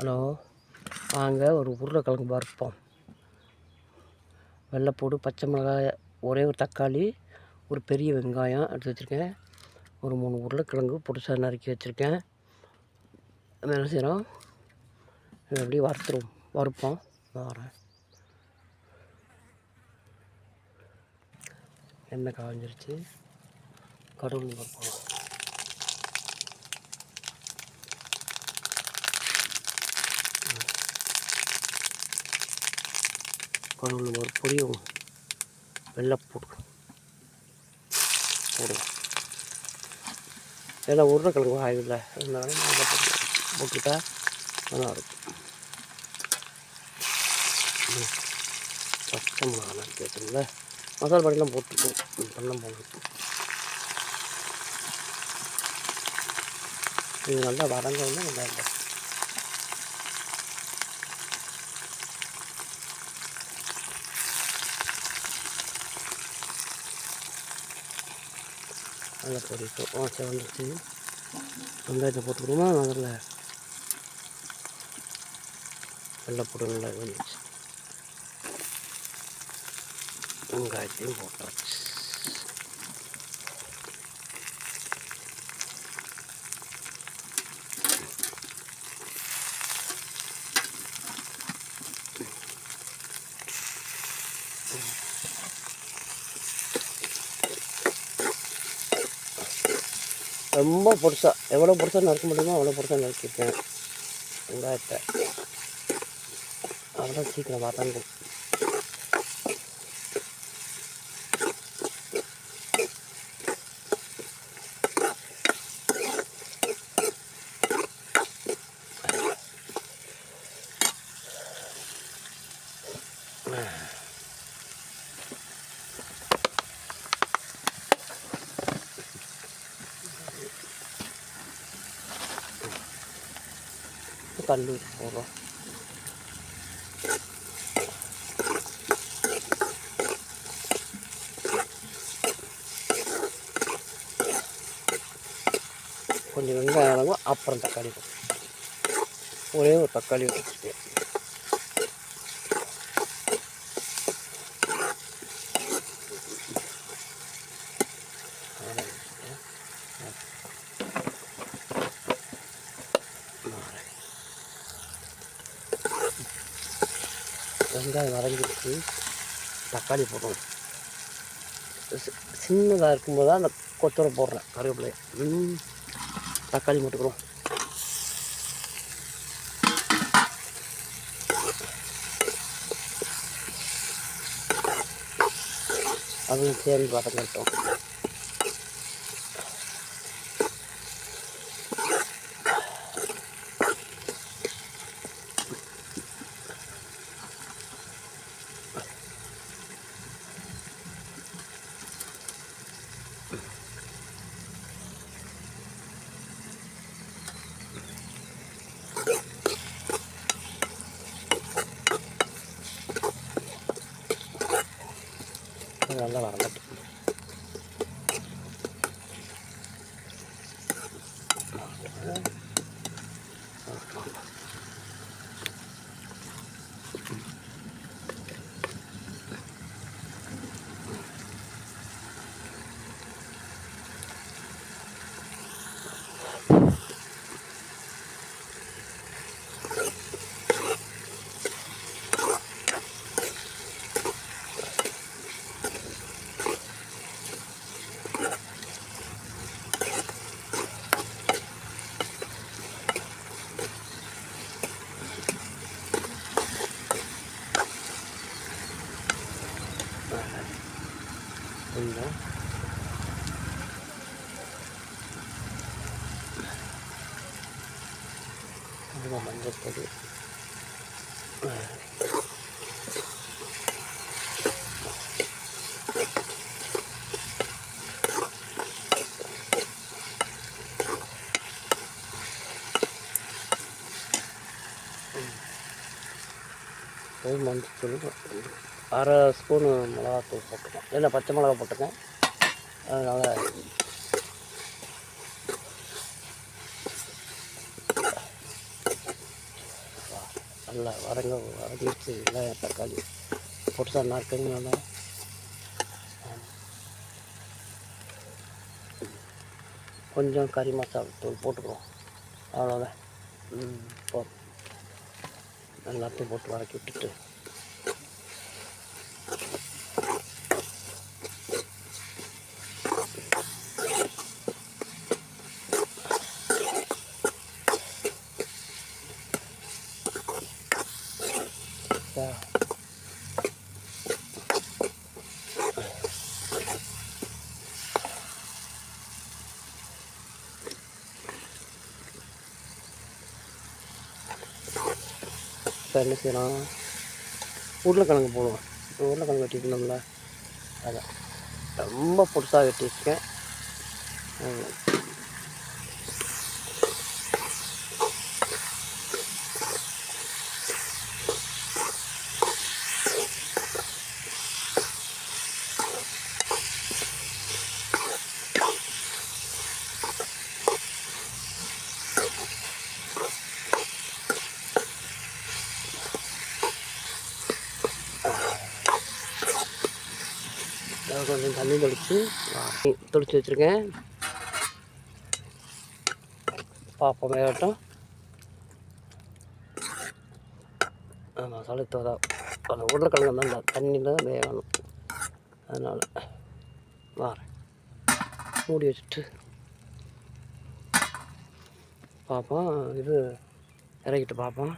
Hello வாங்க ஒரு உருளைக்கிழங்கு வறுப்போம் வெள்ளைப்பூடு பச்சை மிளகாய் ஒரே ஒரு தக்காளி ஒரு பெரிய வெங்காயம் எடுத்து வச்சுருக்கேன். ஒரு மூணு உருளைக்கிழங்கு பொடிசாக நறுக்கி வச்சுருக்கேன். என்ன செய்கிறோம் எப்படியும் அப்படியே வறுத்துருவோம். வறுப்போம். வரேன். எண்ணெய் காஞ்சிருச்சு. கடவுள் வறுப்போம் கடவுள் ஒரு வெள்ளை வெள்ளைப்பூடு போடுவோம் எல்லாம் உருளைக்கிழங்கு ஆயிடுல அதனால இருந்தாலும் போட்டுட்டா நல்லா இருக்கும் ம். பச்சை மிளகா நறுக்கி மசாலா பாடிலாம் போட்டுருக்கோம் இப்பெல்லாம் போட்டு இது நல்லா வரங்க வந்து நல்லா இருக்கும் நல்லா பொரிக்கும் ஓ சரி வெங்காயத்தை போட்டுக்கணுமா அதில் வெள்ளை போட்டு நல்லா வந்துச்சு. வெங்காயத்தையும் போட்டாச்சு. ரொம்ப பொருசாக எவ்வளோ பொருசாக நறுக்க முடியுமோ அவ்வளோ பொருசாக நறுக்கியிருக்கேன். வெங்காயத்தை அவ்வளோ சீக்கிரம் பார்த்தாங்க கல் உப்பு போடுறோம். கொஞ்சம் வெங்காயம் அளவு அப்புறம் தக்காளி ஒரே ஒரு தக்காளி வச்சுட்டு வெங்காயம் வதங்கிடுச்சு தக்காளி போடுறோம். சின்னதாக இருக்கும்போது தான் அந்த கொத்தரை போடுறேன் கருவேப்பிலையை. ம் தக்காளி போட்டுக்கிறோம். அதுவும் சேர்ந்து வதங்கட்டும் அது நல்லா வதங்கட்டும் கொஞ்சம் கொஞ்சம் மஞ்சப்பொடி மஞ்சத்தூள் அரை ஸ்பூனு மிளகாத்தூள் போட்டுக்கேன் இல்லை பச்சை மிளகா போட்டுக்கேன் அதனால் நல்லா வரங்க வரங்கிடுச்சு இல்லை தக்காளி போட்டு பொடிசா நல்லா கொஞ்சம் கறி மசாலா தூள் போட்டுக்குவோம் அவ்வளோதான் ம் போதும். எல்லாத்தையும் போட்டு வதக்கி விட்டுட்டு சார் இப்போ என்ன செய்யலாம் உருளைக்கிழங்கு போடுவோம். இப்போ உருளைக்கிழங்கு வெட்டிக்கணும்ல அதான். ரொம்ப புதுசாக வெட்டியிருக்கேன் கொஞ்சம் தண்ணி தெளித்து தெளித்து வச்சுருக்கேன். பார்ப்போம் வேகட்டும் மசாலா தோதான் அந்த உருளைக்கிழங்கு தான் இந்த தண்ணியில் தான் வேகணும். அதனால் வாரேன். மூடி வச்சுட்டு பார்ப்போம் இது இறக்கிட்டு பார்ப்போம்